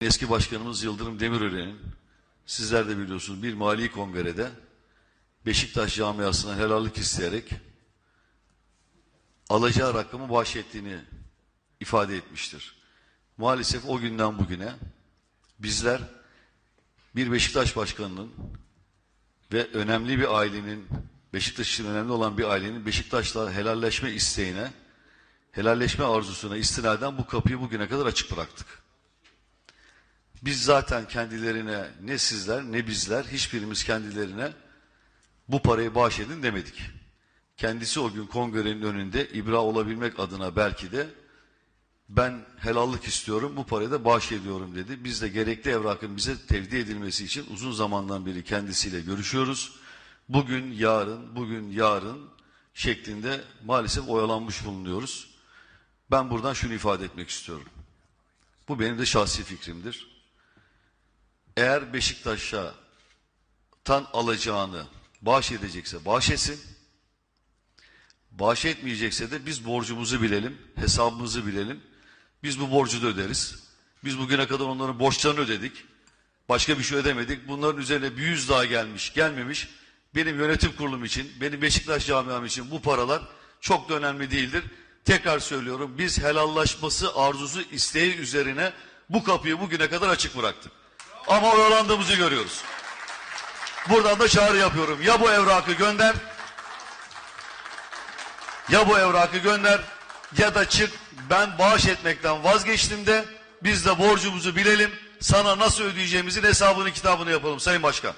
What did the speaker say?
Eski başkanımız Yıldırım Demirören'in sizler de biliyorsunuz bir mali kongrede Beşiktaş camiasına helallik isteyerek alacağı rakamı bahşettiğini ifade etmiştir. Maalesef o günden bugüne bizler bir Beşiktaş başkanının ve önemli bir ailenin Beşiktaş için önemli olan bir ailenin Beşiktaş'la helalleşme isteğine, helalleşme arzusuna istinaden bu kapıyı bugüne kadar açık bıraktık. Biz zaten kendilerine ne sizler ne bizler hiçbirimiz kendilerine bu parayı bağışlayın demedik. Kendisi o gün kongrenin önünde ibra olabilmek adına belki de ben helallik istiyorum bu parayı da bağış ediyorum dedi. Biz de gerekli evrakın bize tevdi edilmesi için uzun zamandan beri kendisiyle görüşüyoruz. Bugün yarın bugün yarın şeklinde maalesef oyalanmış bulunuyoruz. Ben buradan şunu ifade etmek istiyorum. Bu benim de şahsi fikrimdir. Eğer Beşiktaş'a tan alacağını bağış edecekse bağış etsin. Bağış etmeyecekse de biz borcumuzu bilelim, hesabımızı bilelim. Biz bu borcu da öderiz. Biz bugüne kadar onların borçlarını ödedik. Başka bir şey ödemedik. Bunların üzerine bir yüz daha gelmiş, gelmemiş. Benim yönetim kurulum için, benim Beşiktaş camiam için bu paralar çok da önemli değildir. Tekrar söylüyorum biz helallaşması arzusu isteği üzerine bu kapıyı bugüne kadar açık bıraktık. Ama oyalandığımızı görüyoruz. Buradan da çağrı yapıyorum. Ya bu evrakı gönder, ya bu evrakı gönder ya da çık ben bağış etmekten vazgeçtim de biz de borcumuzu bilelim. Sana nasıl ödeyeceğimizin hesabını kitabını yapalım Sayın Başkan.